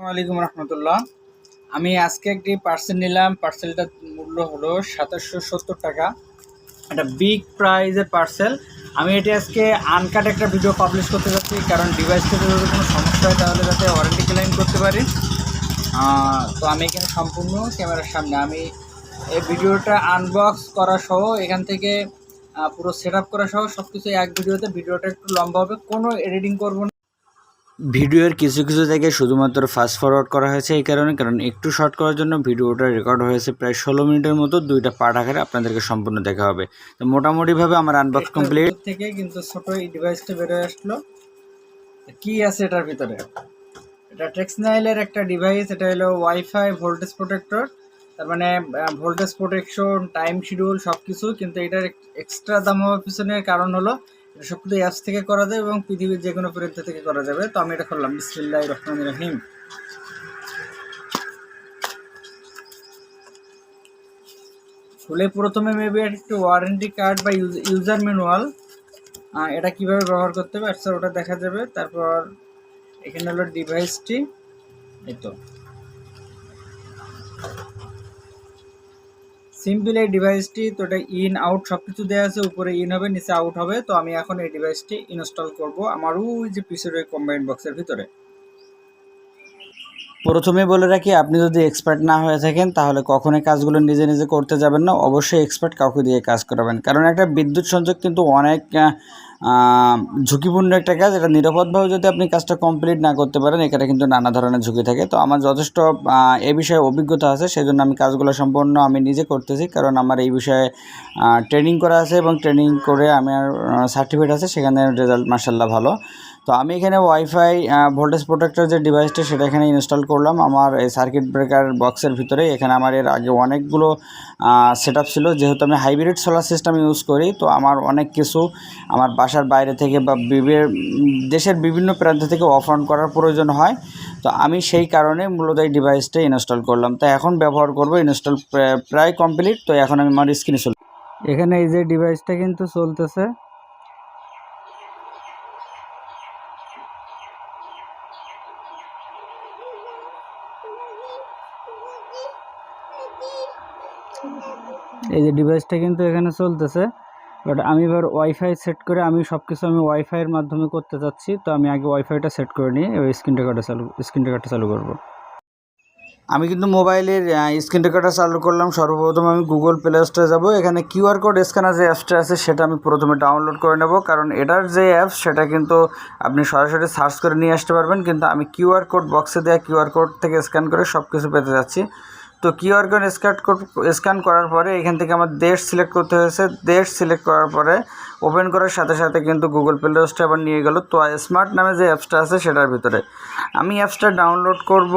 আসসালামাইকুম রহমতুল্লাহ। আমি আজকে একটি পার্সেল নিলাম। পার্সেলটার মূল্য হলো সাতাশশো সত্তর টাকা। একটা বিগ প্রাইজের পার্সেল আমি এটি আজকে আনকাট একটা ভিডিও পাবলিশ করতে যাচ্ছি, কারণ ডিভাইসটা যদি কোনো সমস্যা হয়, তাহলে যাতে ওয়ারেন্টি ক্লেম করতে পারি। তো আমি এখানে সম্পূর্ণ ক্যামেরার সামনে। আমি এই ভিডিওটা আনবক্স করা সহ, এখান থেকে পুরো সেট আপ করা সহ সব কিছু এক ভিডিওতে ভিডিওটা একটু লম্বা হবে। কোনো এডিটিং করব না। ভিডিওর কিছু কিছু জায়গায় শুধুমাত্র ফাস্ট ফরওয়ার্ড করা হয়েছে এই কারণে কারণ একটু শর্ট করার জন্য ভিডিওটা রেকর্ড হয়েছে প্রায় ষোলো মিনিটের মতো দুইটা পার্ট আকারে আপনাদেরকে সম্পূর্ণ দেখা হবে। তো মোটামুটিভাবে আমার আনবক্স কমপ্লিট থেকে কিন্তু ছোট এই ডিভাইসটা বেরোয় আসলো। কি আছে এটার ভিতরে? এটা টেক্সনাইলের একটা ডিভাইস এটা হলো ওয়াইফাই ভোল্টেজ প্রোটেক্টর তার মানে ভোল্টেজ প্রোটেকশন টাইম শিডিউল সব কিছু কিন্তু এটার এক্সট্রা দাম হওয়ার পিছনের কারণ হলো এটা সব কিছু অ্যাপস থেকে করা যায় এবং পৃথিবীর যে কোনো প্রান্ত থেকে করা যাবে। তো আমি এটা করলাম। বিসমিল্লাহ রহমান রহিম। খুলে প্রথমে মেবি একটু ওয়ারেন্টি কার্ড বা ইউজার ম্যানুয়াল এটা কীভাবে ব্যবহার করতে হবে? আচ্ছা ওটা দেখা যাবে। তারপর এখানে হলো ডিভাইসটি এই তো। সিম্পল এই ডিভাইসটি তো এটা ইন আউট সব কিছু দেওয়া আছে, উপরে ইন হবে, নিচে আউট হবে, তো আমি এখন এই ডিভাইসটি ইনস্টল করব আমার ওই যে পিসের ওই কম্বাইন্ড বক্সের ভিতরে। প্রথমে বলে রাখি, আপনি যদি এক্সপার্ট না হয়ে থাকেন, তাহলে কখনোই কাজগুলো নিজে নিজে করতে যাবেন না, অবশ্যই এক্সপার্ট কাউকে দিয়ে কাজ করাবেন। কারণ একটা বিদ্যুৎ সংযোগ কিন্তু অনেক ঝুঁকিপূর্ণ একটা কাজ, এটা নিরাপদভাবে যদি আপনি কাজটা কমপ্লিট না করতে পারেন, এখানে কিন্তু নানা ধরনের ঝুঁকি থাকে। তো আমার যথেষ্ট এ বিষয়ে অভিজ্ঞতা আছে সেই জন্য আমি কাজগুলো সম্পূর্ণ আমি নিজে করতেছি, কারণ আমার এই বিষয়ে ট্রেনিং করা আছে এবং ট্রেনিং করে আমার সার্টিফিকেট আছে, সেখানে রেজাল্ট মার্শাল্লাহ ভালো। তো আমি এখানে ওয়াইফাই ভোল্টেজ প্রোটেক্টর যে ডিভাইসটা সেটা এখানে ইনস্টল করলাম। আমার এই সার্কিট ব্রেকার বক্সের ভিতরে এখানে আমার এর আগে অনেকগুলো সেট ছিল। যেহেতু আমি হাইব্রিড সোলার সিস্টেম ইউজ করি, তো আমার অনেক কিছু আমার বাসার বাইরে থেকে বা দেশের বিভিন্ন প্রান্ত থেকে অফ অন করার প্রয়োজন হয়। তো আমি সেই কারণে মূলত এই ডিভাইসটা ইনস্টল করলাম। তো এখন ব্যবহার করব ইনস্টল প্রায় কমপ্লিট তো এখন আমি আমার স্ক্রিনে চল এখানে এই যে ডিভাইসটা কিন্তু চলতেছে। এই যে ডিভাইসটা কিন্তু এখানে চলতেছে। বাট আমি এবার ওয়াইফাই সেট করে আমি সব কিছু আমি ওয়াইফাইয়ের মাধ্যমে করতে চাচ্ছি তো আমি আগে ওয়াইফাইটা সেট করে নিই ওই স্ক্রিন রেকর্ডটা চালু স্ক্রিন রেকর্ডটা চালু করব। আমি কিন্তু মোবাইলের স্ক্রিন রেকর্ডার চালু করলাম, সর্বপ্রথম আমি গুগল প্লে স্টোরে যাব। এখানে কিউআর কোড স্ক্যানার যে অ্যাপসটা আছে, সেটা আমি প্রথমে ডাউনলোড করে নেব। কারণ এটার যে অ্যাপস সেটা কিন্তু আপনি সরাসরি সার্চ করে নিয়ে আসতে পারবেন। কিন্তু আমি কিউআর কোড বক্সে দেওয়া কিউআর কোড থেকে স্ক্যান করে সব কিছু পেতে যাচ্ছি। তো কিউআর কোড স্ক্যান স্ক্যান করার পরে এখান থেকে আমার দেশ সিলেক্ট করতে হয়েছে। দেশ সিলেক্ট করার পরে ওপেন করার সাথে সাথে কিন্তু গুগল প্লে স্টোরে আবার নিয়ে গেল। তো স্মার্ট নামে যে অ্যাপসটা আছে সেটার ভিতরে। আমি অ্যাপসটা ডাউনলোড করব।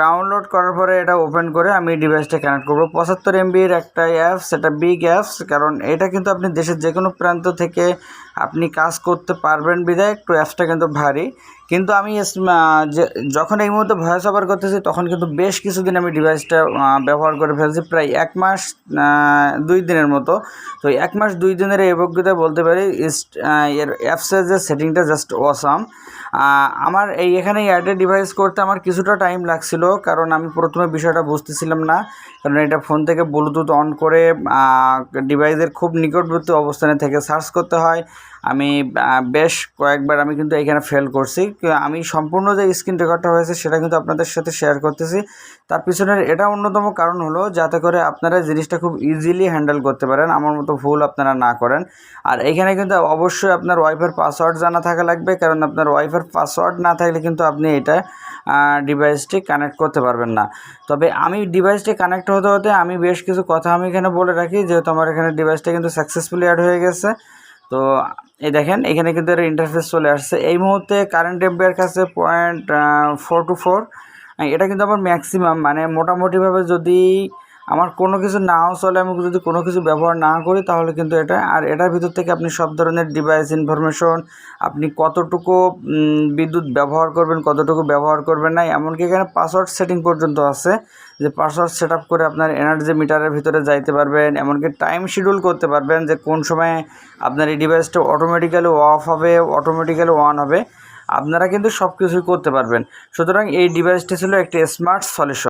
ডাউনলোড করার পরে এটা ওপেন করে আমি ডিভাইসটা কানেক্ট করব। পঁচাত্তর এমবির একটা অ্যাপস এটা বিগ অ্যাপস কারণ এটা কিন্তু আপনি দেশের যে কোনো প্রান্ত থেকে আপনি কাজ করতে পারবেন বিধায় একটু অ্যাপসটা কিন্তু ভারী। কিন্তু আমি যখন এই মুহূর্তে ভয়েস ওভার করতেছি, তখন কিন্তু বেশ কিছুদিন আমি ডিভাইসটা ব্যবহার করে ফেলছি, প্রায় এক মাস দুই দিনের মতো। তো এক মাস, দুই দিনের এই অভিজ্ঞতা বলতে পারি এর অ্যাপসের যে সেটিংটা জাস্ট অসাম আমার এই এখানে এয়ারটেল ডিভাইস করতে আমার কিছুটা টাইম লাগছিল, কারণ আমি প্রথমে বিষয়টা বুঝতেছিলাম না, কারণ এটা ফোন থেকে ব্লুটুথ অন করে ডিভাইসের খুব নিকটবর্তী অবস্থানে থেকে সার্চ করতে হয়। আমি বেশ কয়েকবার আমি কিন্তু এখানে ফেল করছি। আমি সম্পূর্ণ যে স্ক্রিন রেকর্ডটা হয়েছে সেটা কিন্তু আপনাদের সাথে শেয়ার করতেছি। তার পিছনের এটা অন্যতম কারণ হলো যাতে করে আপনারা জিনিসটা খুব ইজিলি হ্যান্ডেল করতে পারেন, আমার মতো ভুল আপনারা না করেন। আর এখানে কিন্তু অবশ্যই আপনার ওয়াইফের পাসওয়ার্ড জানা থাকা লাগবে, কারণ আপনার ওয়াইফের পাসওয়ার্ড না থাকলে কিন্তু আপনি এটা ডিভাইসটি কানেক্ট করতে পারবেন না। তবে আমি ডিভাইসটি কানেক্ট হতে হতে আমি বেশ কিছু কথা আমি এখানে বলে রাখি, যেহেতু আমার এখানে ডিভাইসটা কিন্তু সাকসেসফুলি অ্যাড হয়ে গেছে। তো এই দেখেন, এখানে কিন্তু এর ইন্টারফেস চলে আসছে। এই মুহূর্তে কারেন্ট এম্পিয়ার কাছে পয়েন্ট ফোর টু ফোর এটা কিন্তু আমার ম্যাক্সিমাম মানে মোটামুটিভাবে যদি আমার কোনো কিছু নাও চলে, আমি যদি কোনো কিছু ব্যবহার না করি, তাহলে কিন্তু এটা, আর এটার ভিতর থেকে আপনি সব ধরনের ডিভাইস ইনফরমেশন আপনি কতটুকু বিদ্যুৎ ব্যবহার করবেন, কতটুকু ব্যবহার করবেন না, এমনকি এখানে পাসওয়ার্ড সেটিং পর্যন্ত আছে, যে পাসওয়ার্ড সেট করে আপনার এনার্জি মিটারের ভিতরে যাইতে পারবেন, এমনকি টাইম শিডিউল করতে পারবেন, যে কোন সময় আপনার এই ডিভাইসটা অটোমেটিক্যালি অফ হবে অটোমেটিক্যালি অন হবে, আপনারা কিন্তু সব কিছুই করতে পারবেন। সুতরাং এই ডিভাইসটি ছিল একটি স্মার্ট সলিউশন